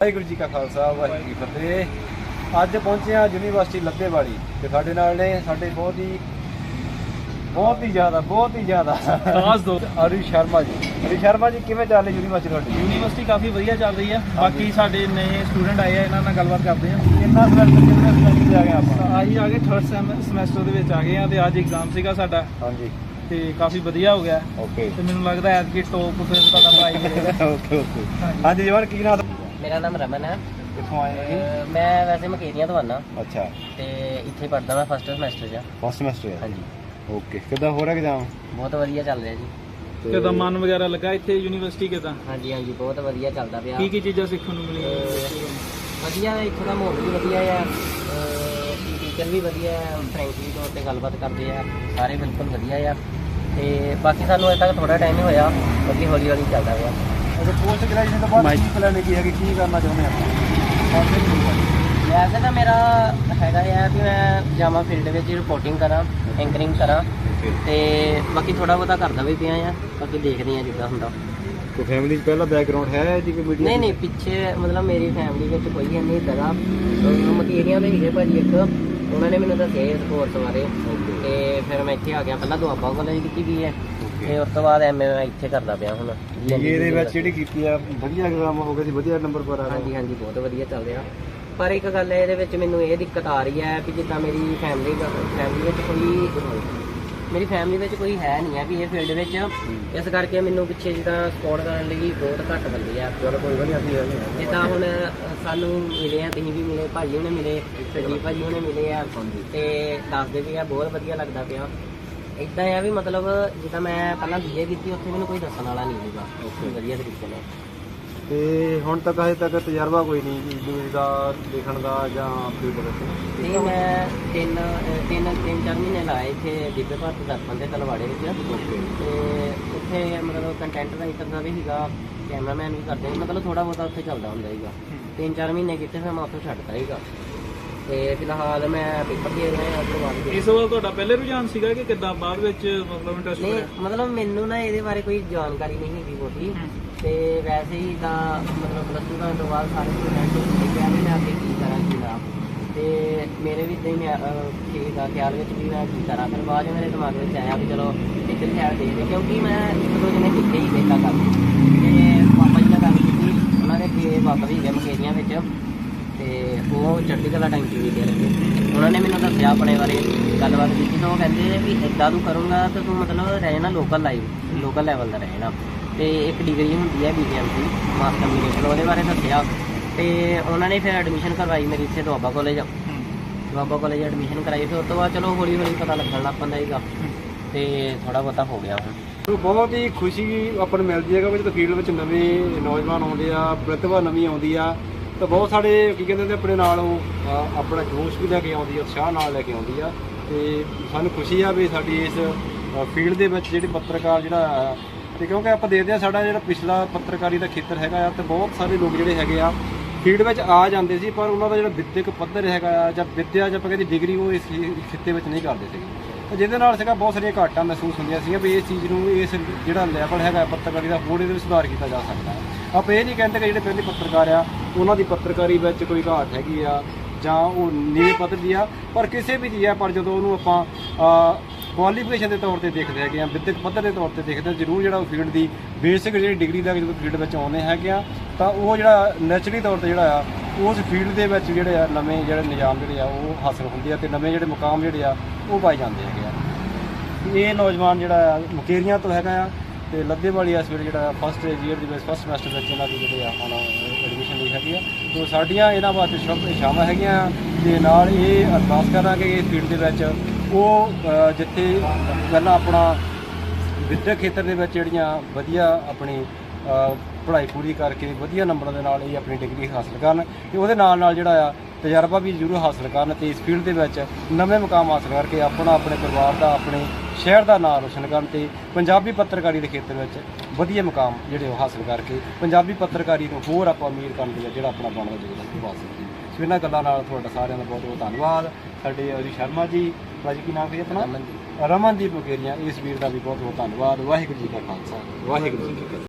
ਵਾਹਿਗੁਰੂ ਜੀ ਕਾ ਖਾਲਸਾ ਵਾਹਿਗੁਰੂ ਜੀ ਫਤਿਹ। ਅੱਜ ਪਹੁੰਚੇ ਹਾਂ ਯੂਨੀਵਰਸਿਟੀ ਲੱਦੇਵਾਲੀ ਤੇ ਸਾਡੇ ਨਾਲ ਨੇ ਸਾਡੇ ਬਹੁਤ ਹੀ ਬਹੁਤ ਹੀ ਜ਼ਿਆਦਾ ਬਹੁਤ ਹੀ ਜ਼ਿਆਦਾ। ਖਾਸ ਦੋ। ਅਰੀ ਸ਼ਰਮਾ ਜੀ। ਅਰੀ ਸ਼ਰਮਾ ਜੀ ਕਿਵੇਂ ਚੱਲ ਰਹੀ ਯੂਨੀਵਰਸਿਟੀ ਤੁਹਾਡੀ? ਯੂਨੀਵਰਸਿਟੀ ਕਾਫੀ ਵਧੀਆ ਚੱਲ ਰਹੀ ਹੈ। ਬਾਕੀ ਸਾਡੇ ਨਵੇਂ ਸਟੂਡੈਂਟ ਆਏ ਆ ਇਹਨਾਂ ਨਾਲ ਗੱਲਬਾਤ ਕਰਦੇ ਆ ਕਿੰਨਾ ਸਮੈਸਟਰ ਕਿੰਨੇ ਸਮੈਸਟਰ ਆ ਗਏ ਆਪਾਂ? ਆਹੀ ਆ ਗਏ ਥਰਡ ਸਮੈਸਟਰ ਦੇ ਵਿੱਚ ਆ ਗਏ ਆ ਤੇ ਅੱਜ ਐਗਜ਼ਾਮ ਸੀਗਾ ਸਾਡਾ। ਹਾਂਜੀ। ਤੇ ਕਾਫੀ ਵਧੀਆ ਹੋ ਗਿਆ। ਓਕੇ ਤੇ ਮੈਨੂੰ ਲੱਗਦਾ ਐਤਕੀ ਟੌਪ ਫਿਰ ਤੁਹਾਡਾ ਪ੍ਰਾਈਜ਼ ਓਕੇ ਓਕੇ ਹਾਂਜੀ ਜਵਾਨ ਕੀ ਨਾਮ ਮੇਰਾ ਨਾਮ ਰਮਨ ਹੈ। ਕਿੱਥੋਂ ਆਏ ਹੋ ਅਹ ਮੈਂ ਵੈਸੇ ਮਕੇਰੀਆਂ ਤੋਂ ਆਨਾ ਜੀ ਅੱਛਾ। ਤੇ ਇੱਥੇ ਪੜਦਾ ਮੈਂ ਫਸਟ ਸਮੈਸਟਰ 'ਚ। ਫਸਟ ਸਮੈਸਟਰ ਹੈ ਹਾਂਜੀ। ਓਕੇ ਕਿੱਦਾਂ ਹੋ ਰਿਹਾ ਐਗਜ਼ਾਮ ਬਹੁਤ ਵਧੀਆ ਚੱਲ ਰਿਹਾ ਜੀ। ਕਿਦਾਂ ਮਨ ਵਗੈਰਾ ਲੱਗਾ ਇੱਥੇ ਯੂਨੀਵਰਸਿਟੀ ਕਿਦਾਂ? ਹਾਂਜੀ ਹਾਂਜੀ ਬਹੁਤ ਵਧੀਆ ਚੱਲਦਾ ਪਿਆ। ਕੀ ਕੀ ਚੀਜ਼ਾਂ ਸਿੱਖਣ ਨੂੰ ਮਿਲੀਆਂ? ਵਧੀਆ ਹੈ, ਇੱਥੋਂ ਦਾ ਮਾਹੌਲ ਵੀ ਵਧੀਆ ਆ। ਟੀਚਰ ਵੀ ਵਧੀਆ ਹੈ ਫਰੈਂਕਲੀ ਤੌਰ ਤੇ ਗੱਲਬਾਤ ਕਰਦੇ ਆ। ਸਾਰੇ ਬਿਲਕੁਲ ਵਧੀਆ ਆ। ਤੇ ਬਾਕੀ ਸਾਨੂੰ ਅਜੇ ਤੱਕ ਥੋੜਾ ਟਾਈਮ ਹੀ ਹੋਇਆ ਬਾਕੀ ਹੌਲੀ ਹੌਲੀ ਚੱਲਦਾ ਪਿਆ। ਅਗਰ ਪੋਸਟ ਗ੍ਰੈਜੂਏਸ਼ਨ ਤੋਂ ਬਾਅਦ ਕੀ ਪਲਾਨ ਕੀ ਹੈਗੇ ਕੀ ਕਰਨਾ ਚਾਹੁੰਦੇ ਆਪਾਂ? ਵੈਸੇ ਤਾਂ ਮੇਰਾ ਹੈਗਾ ਆ ਵੀ ਮੈਂ ਜਾਵਾਂ ਫੀਲਡ ਵਿੱਚ ਰਿਪੋਰਟਿੰਗ ਕਰਾਂ ਐਂਕਰਿੰਗ ਕਰਾਂ। ਤੇ ਬਾਕੀ ਥੋੜਾ ਬਹੁਤਾ ਕਰਦਾ ਵੀ ਪਿਆ ਆ ਬਾਕੀ ਦੇਖਦੇ ਆ ਜਿੱਦਾਂ ਹੁੰਦਾ। ਕੋਈ ਫੈਮਿਲੀ ਚ ਪਹਿਲਾ ਬੈਕਗ੍ਰਾਉਂਡ ਹੈ ਜੀ ਕੋਈ ਮੀਡੀਆ ਨਹੀਂ ਨਹੀਂ ਪਿੱਛੇ ਮਤਲਬ ਮੇਰੀ ਫੈਮਿਲੀ ਵਿੱਚ ਕੋਈ ਨਹੀਂ ਇਦਾਂ ਦਾ। ਮਕੀਰੀਆਂ ਦੇ ਹੀਰੇ ਭਾਜੀ ਇੱਕ ਉਹਨਾਂ ਨੇ ਮੈਨੂੰ ਦੱਸਿਆ ਇਸ ਕੋਰਸ ਬਾਰੇ। ਤੇ ਫਿਰ ਮੈਂ ਇੱਥੇ ਆ ਗਿਆ ਪਹਿਲਾਂ ਦੁਆਬਾ ਕਾਲਜ ਕੀਤੀ ਵੀ ਹੈ। ਤੇ ਉਸ ਤੋਂ ਬਾਅਦ ਐਮਏ ਮੈਂ ਇੱਥੇ ਕਰਦਾ ਪਿਆ ਹੁਣ। ਬੀਏ ਦੇ ਵਿੱਚ ਜਿਹੜੀ ਕੀਤੀ ਆ ਵਧੀਆ ਐਗਜ਼ਾਮ ਹੋ ਗਿਆ ਸੀ ਵਧੀਆ ਨੰਬਰ ਪਰ ਆ ਹਾਂਜੀ ਹਾਂਜੀ ਬਹੁਤ ਵਧੀਆ ਚੱਲ ਰਿਹਾ। ਪਰ ਇੱਕ ਗੱਲ ਹੈ ਇਹਦੇ ਵਿੱਚ ਮੈਨੂੰ ਇਹ ਦਿੱਕਤ ਆ ਰਹੀ ਹੈ ਕਿ ਜਿੱਦਾਂ ਮੇਰੀ ਫੈਮਿਲੀ ਫੈਮਿਲੀ ਵਿੱਚ ਕੋਈ ਮੇਰੀ ਫੈਮਿਲੀ ਵਿੱਚ ਕੋਈ ਹੈ ਨਹੀਂ ਹੈ ਵੀ ਇਹ ਫੀਲਡ ਵਿੱਚ। ਇਸ ਕਰਕੇ ਮੈਨੂੰ ਪਿੱਛੇ ਜਿੱਦਾਂ ਸਪੋਰਟ ਕਰਨ ਲਈ ਬਹੁਤ ਘੱਟ ਬੰਦੇ ਆ। ਚਲੋ ਕੋਈ ਗੱਲ ਨਹੀਂ ਅਸੀਂ। ਜਿੱਦਾਂ ਹੁਣ ਸਾਨੂੰ ਮਿਲੇ ਆ ਤੁਸੀਂ ਵੀ ਮਿਲੇ ਭਾਜੀ ਹੁਣੇ ਮਿਲੇ ਸੰਜੀਵ ਭਾਜੀ ਹੁਣੇ ਮਿਲੇ ਆ। ਤੇ ਦੱਸਦੇ ਵੀ ਆ ਬਹੁਤ ਵਧੀਆ ਲੱਗਦਾ ਪਿਆ। ਇਦਾਂ ਆ ਵੀ ਮਤਲਬ ਜਿੱਦਾਂ ਮੈਂ ਪਹਿਲਾਂ ਬੀਏ ਕੀਤੀ ਉੱਥੇ ਮੈਨੂੰ ਕੋਈ ਦੱਸਣ ਵਾਲਾ ਨਹੀਂ ਸੀਗਾ। ਵਧੀਆ ਤਰੀਕੇ ਨਾਲ। ਤੇ ਹੁਣ ਤੱਕ ਹਜੇ ਤੱਕ ਤਜਰਬਾ ਕੋਈ ਨਹੀਂ ਜੀ ਨਿਊਜ਼ ਦਾ ਦੇਖਣ ਦਾ ਜਾਂ ਫੀਲਡ ਵਿੱਚ ਤੇ? ਮੈਂ ਤਿੰਨ ਤਿੰਨ ਤਿੰਨ ਚਾਰ ਮਹੀਨੇ ਲਾਏ ਇੱਥੇ ਦਿੱਬੇ ਭਾਰਤ ਦਰਪਣ ਦੇ ਤਲਵਾੜੇ ਵਿੱਚ। ਤੇ ਉੱਥੇ ਮਤਲਬ ਕੰਟੈਂਟ ਰਾਈਟਰ ਦਾ ਵੀ ਸੀਗਾ ਕੈਮਰਾਮੈਨ ਵੀ ਕਰਦੇ ਮਤਲਬ ਥੋੜਾ ਬਹੁਤਾ ਉੱਥੇ ਚੱਲਦਾ ਹੁੰਦਾ ਸੀਗਾ। ਤਿੰਨ ਚਾਰ ਮਹੀਨੇ ਕੀਤੇ ਫਿਰ ਮੈਂ ਉੱਥੋਂ ਛੱਡਤਾ ਸੀਗਾ। ਤੇ ਫਿਲਹਾਲ ਮੈਂ ਪੇਪਰ ਦੇ ਰਿਹਾ ਉਸ ਤੋਂ ਬਾਅਦ ਇਸ ਵੱਲ ਤੁਹਾਡਾ ਪਹਿਲੇ ਰੁਝਾਨ ਸੀਗਾ ਕਿ ਕਿਦਾਂ? ਬਾਅਦ ਵਿੱਚ ਮਤਲਬ ਇੰਟਰਸਟ ਨਹੀਂ ਹੋਇਆ? ਮਤਲਬ ਮੈਨੂੰ ਨਾ ਇਹਦੇ ਬਾਰੇ ਕੋਈ ਜਾਣਕਾਰੀ ਨਹੀਂ ਹੈਗੀ ਬਹੁਤੀ। ਤੇ ਵੈਸੇ ਹੀ ਤਾਂ ਮਤਲਬ ਪਲੱਸ ਟੂ ਕਰਨ ਤੋਂ ਬਾਅਦ ਸਾਰੇ ਸਟੂਡੈਂਟ ਇਹ ਕਹਿੰਦੇ ਨੇ ਅੱਗੇ ਕੀ ਕਰਾਂ ਕੀ ਨਾ। ਤੇ ਮੇਰੇ ਵੀ ਇਦਾਂ ਹੀ ਮੈਂ, ਠੀਕ ਆ ਖਿਆਲ ਵਿੱਚ ਵੀ ਮੈਂ ਕੀ ਕਰਾਂ। ਫਿਰ ਬਾਅਦ 'ਚ ਮੇਰੇ ਦਿਮਾਗ ਵਿੱਚ ਆਇਆ ਵੀ ਚਲੋ ਇੱਧਰ ਖਿਆਲ ਦੇਖਦੇ ਕਿਉਂਕਿ ਮੈਂ ਇੱਕ ਦੋ ਜਣੇ ਕਿੱਥੇ ਹੀ ਵੇਖਾ ਕਰ ਤੇ ਪਾਪਾ ਜੀ ਨਾਲ ਗੱਲ ਕੀਤੀ ਉਹਨਾਂ ਦੇ ਬਾਬਾ ਵੀ ਹੈਗੇ ਮਕੇਰੀਆਂ ਵਿੱਚ। ਤੇ ਉਹ ਚੰਡੀਗੜ੍ਹ ਕਲਾ ਟਾਈਮ ਟੀਵੀ ਦੇ ਰਹੇ। ਉਹਨਾਂ ਨੇ ਮੈਨੂੰ ਦੱਸਿਆ ਆਪਣੇ ਬਾਰੇ, ਗੱਲਬਾਤ ਕੀਤੀ ਤਾਂ ਉਹ ਕਹਿੰਦੇ ਵੀ ਇਦਾਂ ਤੂੰ ਕਰੂੰਗਾ ਤਾਂ ਤੂੰ ਮਤਲਬ ਰਹਿਣਾ ਲੋਕਲ ਲਾਈਵ ਲੋਕਲ ਲੈਵਲ ਦਾ ਰਹਿਣਾ। ਤੇ ਇੱਕ ਡਿਗਰੀ ਹੁੰਦੀ ਹੈ ਬੀਜੀਐਮਸੀ ਮਾਸ ਕਮਿਊਨੀਕੇਸ਼ਨ ਉਹਦੇ ਬਾਰੇ ਦੱਸਿਆ। ਤੇ ਉਹਨਾਂ ਨੇ ਫਿਰ ਐਡਮਿਸ਼ਨ ਕਰਵਾਈ ਮੇਰੀ ਇੱਥੇ Doaba college Doaba college admission ਕਰਾਈ, ਫਿਰ ਉਸ ਤੋਂ ਬਾਅਦ ਚਲੋ ਹੌਲੀ ਹੌਲੀ ਪਤਾ ਲੱਗਣ ਲੱਗ ਪੈਂਦਾ ਸੀਗਾ। ਤੇ ਥੋੜਾ ਬਹੁਤਾ ਹੋ ਗਿਆ। ਹੁਣ ਬਹੁਤ ਹੀ ਖੁਸ਼ੀ ਆਪਾਂ ਨੂੰ ਮਿਲਦੀ ਹੈਗਾ ਵੀ ਜਦੋਂ ਫੀਲਡ ਵਿੱਚ ਨਵੇਂ ਨੌਜਵਾਨ ਆਉਂਦੇ ਆ, ਪ੍ਰਤਿਭਾ ਨਵੀਂ ਆਉਂਦੀ ਆ ਤਾਂ ਬਹੁਤ ਸਾਰੇ ਕੀ ਕਹਿੰਦੇ ਨੇ ਆਪਣੇ ਨਾਲ ਉਹ, ਅ, ਆਪਣਾ ਜੋਸ਼ ਵੀ ਲੈ ਕੇ ਆਉਂਦੀ ਆ ਉਤਸ਼ਾਹ ਨਾਲ ਲੈ ਕੇ ਆਉਂਦੀ ਆ। ਤੇ ਸਾਨੂੰ ਖੁਸ਼ੀ ਆ ਵੀ ਸਾਡੀ ਇਸ ਫੀਲਡ ਦੇ ਵਿੱਚ ਜਿਹੜੇ ਪੱਤਰਕਾਰ ਜਿਹੜਾ ਆ, ਤੇ ਕਿਉਂਕਿ ਆਪਾਂ ਦੇਖਦੇ ਆ ਸਾਡਾ ਜਿਹੜਾ ਪਿਛਲਾ ਪੱਤਰਕਾਰੀ ਦਾ ਖੇਤਰ ਹੈਗਾ ਆ ਤੇ ਬਹੁਤ ਸਾਰੇ ਲੋਕ ਜਿਹੜੇ ਹੈਗੇ ਆ ਫੀਲਡ ਵਿੱਚ ਆ ਜਾਂਦੇ ਸੀ ਪਰ ਉਹਨਾਂ ਦਾ ਜਿਹੜਾ ਵਿੱਦਿਅਕ ਪੱਧਰ ਹੈਗਾ ਆ ਜਾਂ ਵਿੱਦਿਆ ਜਾਂ ਆਪਾਂ ਕਹਿੰਦੇ ਡਿਗਰੀ ਉਹ ਇਸ ਖਿੱਤੇ ਵਿੱਚ ਨਹੀਂ ਕਰਦੇ ਸੀਗੇ। ਤੇ ਜਿਹਦੇ ਨਾਲ ਸੀਗਾ ਬਹੁਤ ਸਾਰੀਆਂ ਘਾਟਾਂ ਮਹਿਸੂਸ ਹੁੰਦੀਆਂ ਸੀਗੀਆਂ ਵੀ ਇਸ ਚੀਜ਼ ਨੂੰ ਇਸ ਜਿਹੜਾ ਲੈਵਲ ਹੈਗਾ ਪੱਤਰਕਾਰੀ ਦਾ ਹੋਰ ਇਹਦੇ ਵਿੱਚ ਸੁਧਾਰ ਕੀਤਾ ਜਾ ਸਕਦਾ ਹੈ। ਆਪਾਂ ਇਹ ਨਹੀਂ ਕਹਿੰਦੇ ਕਿ ਜਿਹੜੇ ਪਹਿਲੇ ਪੱਤਰਕਾਰ ਆ, ਉਹਨਾਂ ਦੀ ਪੱਤਰਕਾਰੀ ਵਿੱਚ ਕੋਈ ਘਾਟ ਹੈਗੀ ਆ ਜਾਂ ਉਹ ਨੀਵੇਂ ਪੱਧਰ ਦੀ ਆ, ਪਰ ਕਿਸੇ ਵੀ ਦੀ ਆ, ਪਰ ਜਦੋਂ ਉਹਨੂੰ ਆਪਾਂ ਕੁਆਲੀਫਿਕੇਸ਼ਨ ਦੇ ਤੌਰ ਤੇ ਦੇਖਦੇ ਹੈਗੇ ਆ, ਵਿਦਿਅਕ ਪੱਧਰ ਦੇ ਤੌਰ ਤੇ ਦੇਖਦੇ ਆ, ਜ਼ਰੂਰ ਜਿਹੜਾ ਉਹ ਫੀਲਡ ਦੀ ਬੇਸਿਕ ਜਿਹੜੀ ਡਿਗਰੀ ਦਾ ਜਦੋਂ ਫੀਲਡ ਵਿੱਚ ਆਉਂਦੇ ਹੈਗੇ ਆ, ਤਾਂ ਉਹ ਜਿਹੜਾ ਨੈਚੁਰਲੀ ਤੌਰ ਤੇ ਜਿਹੜਾ ਆ, ਉਸ ਫੀਲਡ ਦੇ ਵਿੱਚ ਜਿਹੜੇ ਆ ਨਵੇਂ ਜਿਹੜੇ ਨਿਯਾਮ ਜਿਹੜੇ ਆ, ਉਹ ਹਾਸਲ ਹੁੰਦੇ ਆ ਤੇ ਨਵੇਂ ਜਿਹੜੇ ਮੁਕਾਮ ਜਿਹੜੇ ਆ, ਉਹ ਪਾਏ ਜਾਂਦੇ ਹੈਗੇ ਆ। ਇਹ ਨੌਜਵਾਨ ਜਿਹੜਾ ਆ, ਮੁਕੇਰੀਆਂ ਤੋਂ ਹੈਗਾ ਆ ਤੇ ਲੱਦੇਵਾਲੀ ਇਸ ਵੇਲੇ ਜਿਹੜਾ ਫਸਟ ਈਅਰ ਦੇ ਵਿੱਚ ਫਸਟ ਸਮੈਸਟਰ ਵਿੱਚ ਇਹਨਾਂ ਦੀ ਜਿਹੜੇ ਆ, ਹੁਣ ਐਡਮਿਸ਼ਨ ਲਈ ਹੈਗੀ ਆ। ਤੋਂ ਸਾਡੀਆਂ ਇਹਨਾਂ ਵਾਸਤੇ ਸ਼ੁਭ ਇਛਾਵਾਂ ਹੈਗੀਆਂ ਤੇ ਨਾਲ ਇਹ ਅਰਦਾਸ ਕਰਾਂਗੇ ਕਿ ਇਸ ਫੀਲਡ ਦੇ ਵਿੱਚ। ਉਹ ਜਿੱਥੇ ਪਹਿਲਾਂ ਆਪਣਾ ਵਿਦਿਅਕ ਖੇਤਰ ਦੇ ਵਿੱਚ ਜਿਹੜੀਆਂ ਵਧੀਆ ਆਪਣੀ ਪੜ੍ਹਾਈ ਪੂਰੀ ਕਰਕੇ ਵਧੀਆ ਨੰਬਰਾਂ ਦੇ ਨਾਲ ਇਹ ਆਪਣੀ ਡਿਗਰੀ ਹਾਸਲ ਕਰਨ ਤੇ ਉਹਦੇ ਨਾਲ ਨਾਲ ਜਿਹੜਾ ਆ ਤਜਰਬਾ ਵੀ ਜ਼ਰੂਰ ਹਾਸਲ ਕਰਨ ਤੇ ਇਸ ਫੀਲਡ ਦੇ ਵਿੱਚ ਨਵੇਂ ਮੁਕਾਮ ਹਾਸਲ ਕਰਕੇ ਆਪਣਾ, ਆਪਣੇ ਪਰਿਵਾਰ ਦਾ, ਆਪਣੇ ਸ਼ਹਿਰ ਦਾ ਨਾਮ ਰੋਸ਼ਨ ਕਰਨ ਤੇ ਪੰਜਾਬੀ ਪੱਤਰਕਾਰੀ ਦੇ ਖੇਤਰ ਵਿੱਚ ਵਧੀਆ ਮੁਕਾਮ ਜਿਹੜੇ ਉਹ ਹਾਸਲ ਕਰਕੇ ਪੰਜਾਬੀ ਪੱਤਰਕਾਰੀ ਨੂੰ ਹੋਰ ਆਪਾਂ ਅਮੀਰ ਕਰਨ ਲਈ ਜਿਹੜਾ ਆਪਣਾ ਬਣਦਾ ਯੋਗਦਾਨ ਨਿਭਾ ਸਕੀਏ। ਸੋ ਇਹਨਾਂ ਗੱਲਾਂ ਨਾਲ ਤੁਹਾਡਾ ਸਾਰਿਆਂ ਦਾ ਬਹੁਤ ਬਹੁਤ ਧੰਨਵਾਦ। ਸਾਡੇ ਅਜੀ ਸ਼ਰਮਾ ਜੀ ਭਾਜੀ ਕੀ ਨਾਮ ਹੈ ਆਪਣਾ। ਰਮਨਦੀਪ। ਮੁਕੇਰੀਆਂ ਇਸ ਵੀਰ ਦਾ ਵੀ ਬਹੁਤ ਬਹੁਤ ਧੰਨਵਾਦ। ਵਾਹਿਗੁਰੂ ਜੀ ਕਾ ਖਾਲਸਾ। ਵਾਹਿਗੁਰੂ ਜੀ ਕੀ ਫਤਿਹ।